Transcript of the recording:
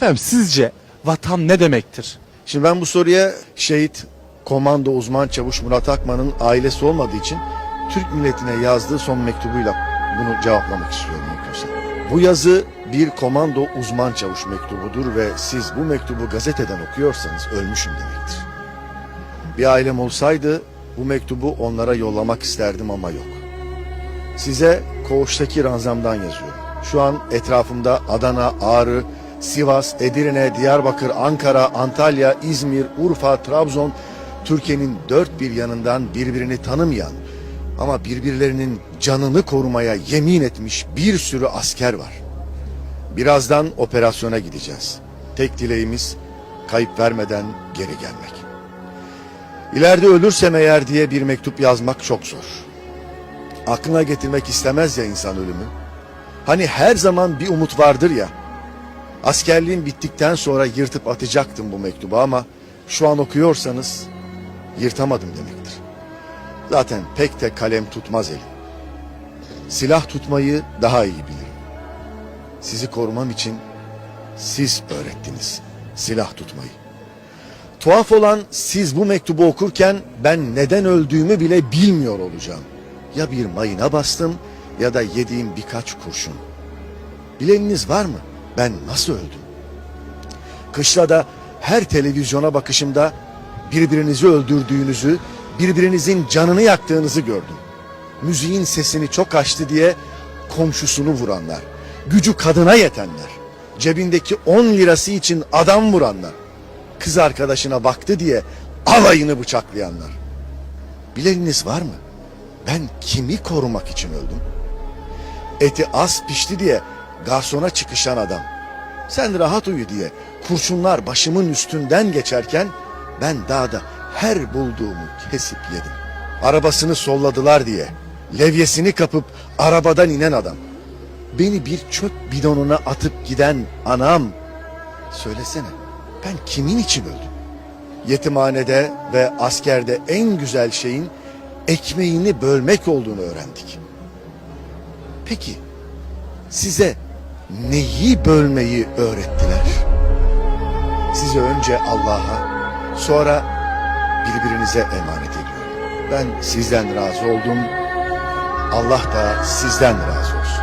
Efendim sizce vatan ne demektir? Şimdi ben bu soruya şehit komando uzman çavuş Murat Akman'ın ailesi olmadığı için Türk milletine yazdığı son mektubuyla bunu cevaplamak istiyorum. Bu yazı bir komando uzman çavuş mektubudur ve siz bu mektubu gazeteden okuyorsanız ölmüşüm demektir. Bir ailem olsaydı bu mektubu onlara yollamak isterdim ama yok. Size koğuştaki ranzamdan yazıyorum. Şu an etrafımda Adana, Ağrı, Sivas, Edirne, Diyarbakır, Ankara, Antalya, İzmir, Urfa, Trabzon, Türkiye'nin dört bir yanından birbirini tanımayan ama birbirlerinin canını korumaya yemin etmiş bir sürü asker var. Birazdan operasyona gideceğiz. Tek dileğimiz kayıp vermeden geri gelmek. İleride ölürsem eğer diye bir mektup yazmak çok zor aklına getirmek istemez ya insan ölümü. Hani her zaman bir umut vardır ya. Askerliğin bittikten sonra yırtıp atacaktım bu mektubu ama şu an okuyorsanız yırtamadım demektir. Zaten pek de kalem tutmaz elim. Silah tutmayı daha iyi bilirim. Sizi korumam için siz öğrettiniz silah tutmayı. Tuhaf olan siz bu mektubu okurken ben neden öldüğümü bile bilmiyor olacağım. Ya bir mayına bastım ya da yediğim birkaç kurşun. Bileniniz var mı? Ben nasıl öldüm? Kışlada her televizyona bakışımda birbirinizi öldürdüğünüzü, birbirinizin canını yaktığınızı gördüm. Müziğin sesini çok açtı diye komşusunu vuranlar, gücü kadına yetenler, cebindeki 10 lirası için adam vuranlar, kız arkadaşına baktı diye alayını bıçaklayanlar. Bileniniz var mı? Ben kimi korumak için öldüm? Eti az pişti diye garsona çıkışan adam. Sen rahat uyu diye kurşunlar başımın üstünden geçerken ben dağda her bulduğumu kesip yedim. Arabasını solladılar diye levyesini kapıp arabadan inen adam. Beni bir çöp bidonuna atıp giden anam. Söylesene ben kimin için öldüm? Yetimhanede ve askerde en güzel şeyin ekmeğini bölmek olduğunu öğrendik. Peki size neyi bölmeyi öğrettiler? Sizi önce Allah'a sonra birbirinize emanet ediyorum. Ben sizden razı oldum. Allah da sizden razı olsun.